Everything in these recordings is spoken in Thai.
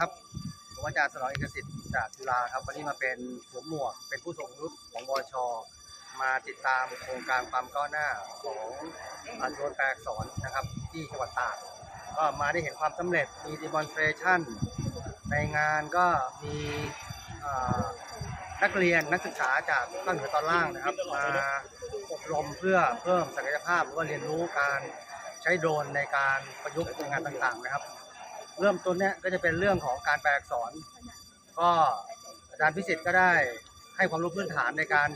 ครับผมอาจารย์สนองเอกสิทธิ์จากจุฬาครับวันนี้มาเป็นสวมหมวกเป็นผู้ทรงรุ่ของวชมาติดตามโครงการความก้าวหน้าของอันโดนแปลอักษรนะครับ ที่จังหวัดตากก็มาได้เห็นความสำเร็จมีดีมอนสเตรชันในงานก็มีนักเรียนนักศึกษาจากภาคเหนือตอนล่างนะครับมาอบรมเพื่อเพิ่มศักยภาพหรือว่าเรียนรู้การใช้โดรนในการประยุกต์ในงานต่างๆนะครับ เริ่มต้นเนี่ยก็จะเป็นเรื่องของการแปลอักษร ก็อาจารย์พิสิทธิ์ก็ได้ให้ความรู้พื้นฐานในการ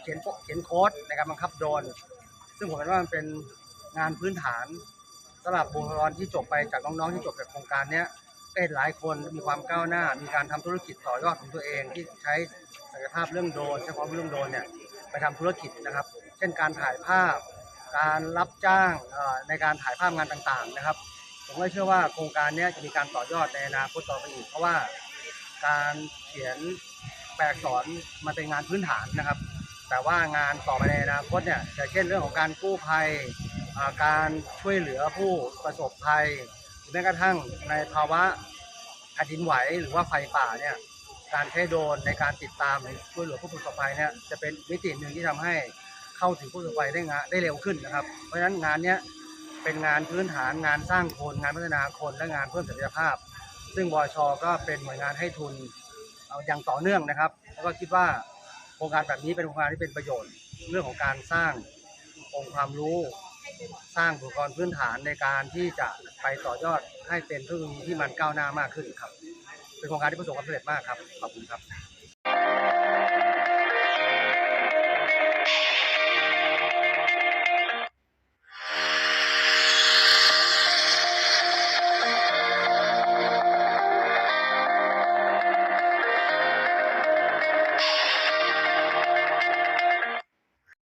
เขียนโเขียนโค้ดในการบังคับโดรนซึ่งผมเห็นว่ามันเป็นงานพื้นฐานสำหรับบุคลากรที่จบไปจากน้องๆที่จบจากโครงการเนี้ยก็เห็นหลายคนมีความก้าวหน้า มีการทำธุรกิจต่อยอดของตัวเองที่ใช้ศักยภาพเรื่องโดรนใช้ความรู้เรื่องโดรนเนี่ยไปทำธุรกิจนะครับ เช่นการถ่ายภาพ การรับจ้างในการถ่ายภาพงานต่างๆนะครับ ผมก็เชื่อว่าโครงการนี้จะมีการต่อยอดในอนาคตต่อไปอีก เพราะว่าการเขียนแปลอักษรมันเป็นงานพื้นฐานนะครับ แต่ว่างานต่อไปในอนาคตเนี่ยจะเช่นเรื่องของการกู้ภัยการช่วยเหลือผู้ประสบภัยหรือแม้กระทั่งในภาวะแผ่นดินไหวหรือว่าไฟป่าเนี่ยการใช้โดรนในการติดตามหรือช่วยเหลือผู้ประสบภัยเนี่ยจะเป็นมิติหนึ่งที่ทำให้เข้าถึงผู้ประสบภัยได้งานได้เร็วขึ้นนะครับ เพราะฉะนั้นงานเนี้ย เป็นงานพื้นฐานงานสร้างคนงานพัฒนาคนและงานเพิ่มศักยภาพ ซึ่งวชก็เป็นหน่วยงานให้ทุนเอาอย่างต่อเนื่องนะครับแล้วก็คิดว่าโครงการแบบนี้เป็นโครงการที่เป็นประโยชน์ เรื่องของการสร้างองค์ความรู้ สร้างอุปกรณ์พื้นฐานในการที่จะไปต่อยอดให้เป็นเทคโนโลยีที่มันก้าวหน้า มากขึ้นครับ เป็นโครงการที่ประสบความสำเร็จมากครับขอบคุณครับ